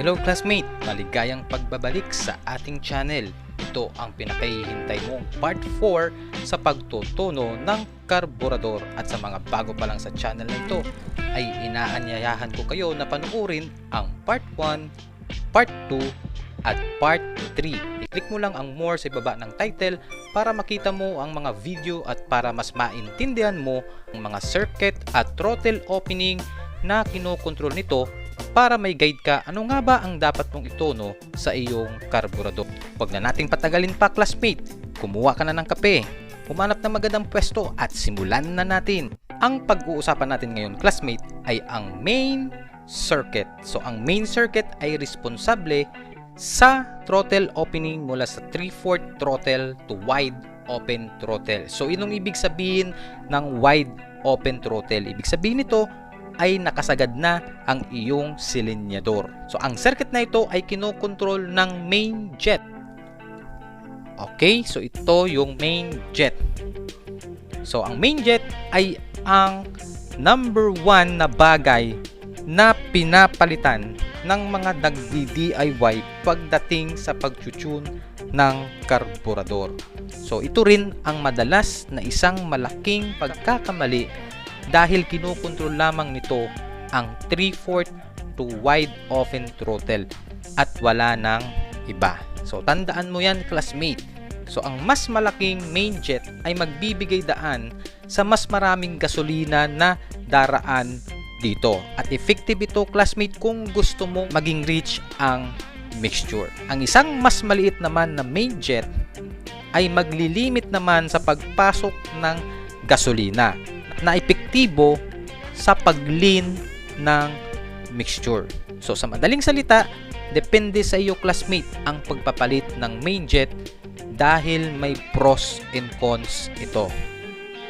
Hello classmate! Maligayang pagbabalik sa ating channel. Ito ang pinakahihintay mong part 4 sa pagtutuno ng karburador at sa mga bago pa lang sa channel na ito ay inaanyayahan ko kayo na panuorin ang part 1, part 2 at part 3. I-click mo lang ang more sa ibaba ng title para makita mo ang mga video at para mas maintindihan mo ang mga circuit at throttle opening na kinokontrol nito para may guide ka ano nga ba ang dapat mong itono sa iyong karburador. Huwag na nating patagalin pa classmate, kumuha ka na ng kape, humanap ng magandang pwesto at simulan na natin. Ang pag-uusapan natin ngayon classmate ay ang main circuit. So ang main circuit ay responsable sa throttle opening mula sa 3/4 throttle to wide open throttle. So inong ibig sabihin ng wide open throttle? Ibig sabihin nito ay nakasagad na ang iyong silinyador. So ang circuit na ito ay kinokontrol ng main jet. Okay, so ito yung main jet. So ang main jet ay ang number one na bagay na pinapalitan ng mga nagdi-DIY pagdating sa pagtutune ng karburador. So ito rin ang madalas na isang malaking pagkakamali dahil kinukontrol lamang nito ang 3/4 to wide open throttle at wala nang iba. So tandaan mo yan classmate. So ang mas malaking main jet ay magbibigay daan sa mas maraming gasolina na daraan dito. At effective ito classmate kung gusto mo maging rich ang mixture. Ang isang mas maliit naman na main jet ay maglilimit naman sa pagpasok ng gasolina na epektibo sa paglin ng mixture. So sa madaling salita, depende sa iyo classmate ang pagpapalit ng main jet dahil may pros and cons ito.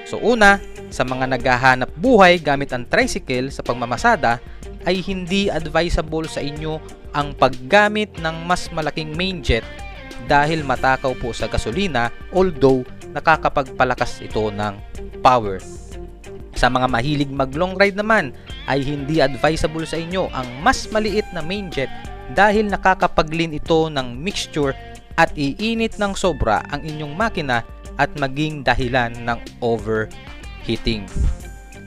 So una, sa mga naghahanap buhay gamit ang tricycle sa pagmamasada ay hindi advisable sa inyo ang paggamit ng mas malaking main jet dahil matakaw po sa gasolina although nakakapagpalakas ito ng power. Sa mga mahilig mag long ride naman ay hindi advisable sa inyo ang mas maliit na main jet dahil nakakapaglin ito ng mixture at iinit ng sobra ang inyong makina at maging dahilan ng overheating.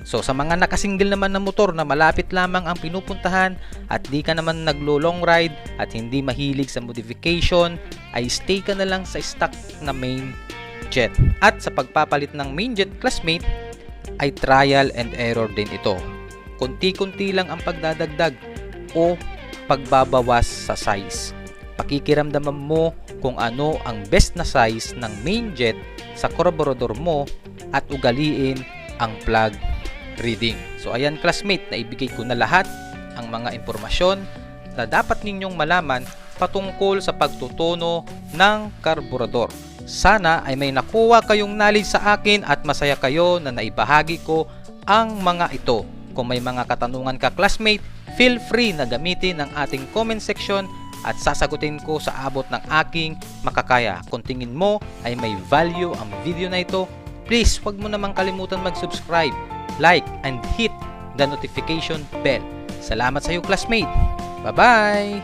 So sa mga nakasingle naman na motor na malapit lamang ang pinupuntahan at di ka naman naglo long ride at hindi mahilig sa modification ay stay ka na lang sa stock na main jet. At sa pagpapalit ng main jet classmate ay trial and error din ito. Kunti-kunti lang ang pagdadagdag o pagbabawas sa size. Pakikiramdaman mo kung ano ang best na size ng main jet sa carburetor mo at ugaliin ang plug reading. So ayan classmate, naibigay ko na lahat ang mga impormasyon na dapat ninyong malaman patungkol sa pagtutuno ng karburador. Sana ay may nakuha kayong knowledge sa akin at masaya kayo na naibahagi ko ang mga ito. Kung may mga katanungan ka classmate, feel free na gamitin ang ating comment section at sasagutin ko sa abot ng aking makakaya. Kung tingin mo ay may value ang video na ito, please huwag mo namang kalimutan mag-subscribe, like, and hit the notification bell. Salamat sa iyo classmate! Bye-bye!